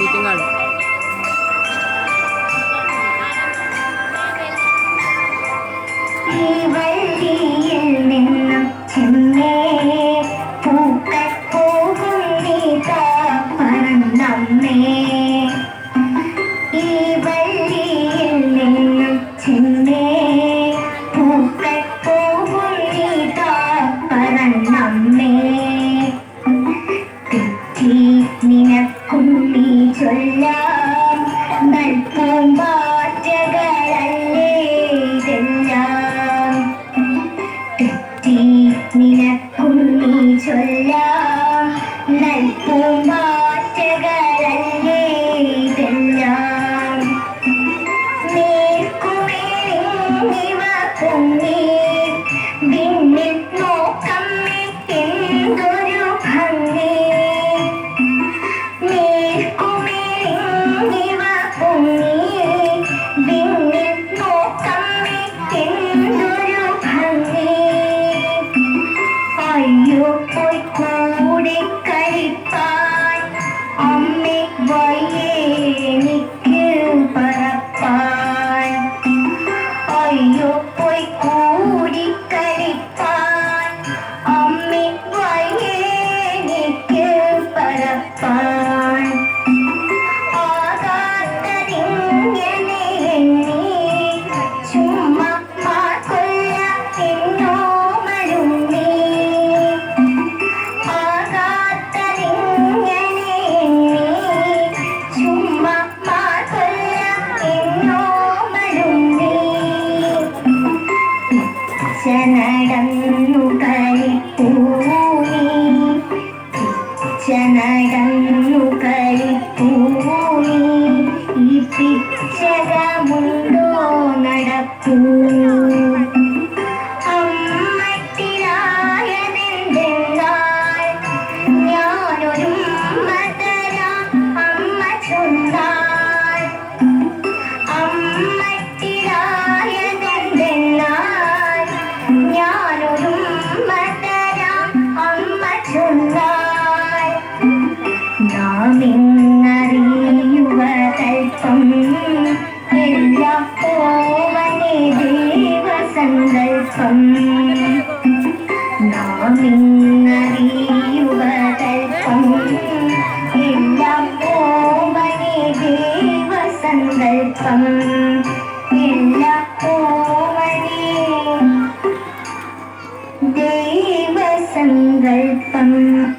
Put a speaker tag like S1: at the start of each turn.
S1: വേണ്ടിയിട്ടും കാണും
S2: നിനക്കുള്ളി ചൊല്ലാം. നൽകുമ്പാറ്റകളല്ലേ ഇതെല്ലാം. തെറ്റി നിനക്കുള്ളി ചൊല്ലാം. നൽകുമ്പാ அம்மே வையே நிற்கில் பரப்பாய். ஐயோ பொய்க்கும் you. சொன்னாய். நாம் அறியுவதற்கும் எல்லா கோவனே தேவ சங்கல்பம் நாம் அறியுவதற்கும் எல்லா கோவனே தேவ சங்கல்பம் எல்லா கோவனே தேவ சங்கல் um,